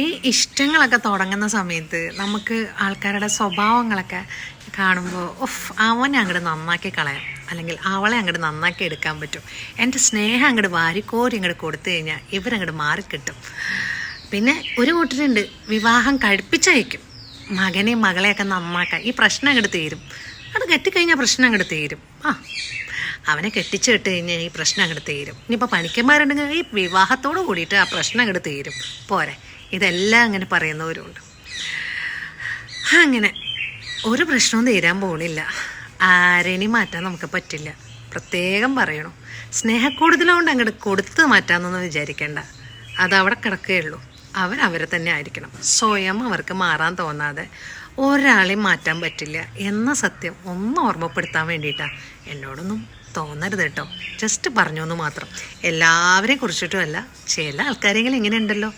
ഈ ഇഷ്ടങ്ങളൊക്കെ തുടങ്ങുന്ന സമയത്ത് നമുക്ക് ആൾക്കാരുടെ സ്വഭാവങ്ങളൊക്കെ കാണുമ്പോൾ ഓഫ് അവനെ അങ്ങോട്ട് നന്നാക്കി കളയാം. അല്ലെങ്കിൽ അവളെ അങ്ങോട്ട് നന്നാക്കി എടുക്കാൻ പറ്റും. എന്റെ സ്നേഹം അങ്ങോട്ട് വാരിക്കോരി അങ്ങോട്ട് കൊടുത്തു കഴിഞ്ഞാൽ ഇവരങ്ങോട്ട് മാറിക്കിട്ടും. പിന്നെ ഒരു കൂട്ടരുണ്ട് വിവാഹം കഴിപ്പിച്ചയക്കും. മകനെയും മകളെയൊക്കെ നന്നാക്കാം ഈ പ്രശ്നം അങ്ങോട്ട് തീരും. അത് കെട്ടിക്കഴിഞ്ഞാൽ പ്രശ്നം അങ്ങോട്ട് തീരും. ആ അവനെ കെട്ടിച്ചു വിട്ട് കഴിഞ്ഞാൽ ഈ പ്രശ്നം അങ്ങോട്ട് തീരും. ഇനിയിപ്പോൾ പണിക്കന്മാരുണ്ടെങ്കിൽ ഈ വിവാഹത്തോട് കൂടിയിട്ട് ആ പ്രശ്നം അങ്ങോട്ട് തീരും. പോരെ. ഇതെല്ലാം അങ്ങനെ പറയുന്നവരുണ്ട്. അങ്ങനെ ഒരു പ്രശ്നവും തീരാൻ പോണില്ല. ആരെയും മാറ്റാൻ നമുക്ക് പറ്റില്ല. പ്രത്യേകം പറയണം. സ്നേഹക്കൂടുതലുകൊണ്ട് അങ്ങോട്ട് കൊടുത്ത് മാറ്റാമെന്നൊന്നും വിചാരിക്കേണ്ട. അതവിടെ കിടക്കുകയുള്ളൂ അവരവരെ തന്നെ ആയിരിക്കണം. സ്വയം അവർക്ക് മാറാൻ തോന്നാതെ ഒരാളെയും മാറ്റാൻ പറ്റില്ല എന്ന സത്യം ഒന്ന് ഓർമ്മപ്പെടുത്താൻ വേണ്ടിയിട്ടാണ് എന്നോടൊന്നും തോന്നരുത് കേട്ടോ. ജസ്റ്റ് പറഞ്ഞു എന്ന് മാത്രം. എല്ലാവരെയും കുറിച്ചിട്ടുമല്ല. ചില ആൾക്കാരെങ്കിലും ഇങ്ങനെ ഉണ്ടല്ലോ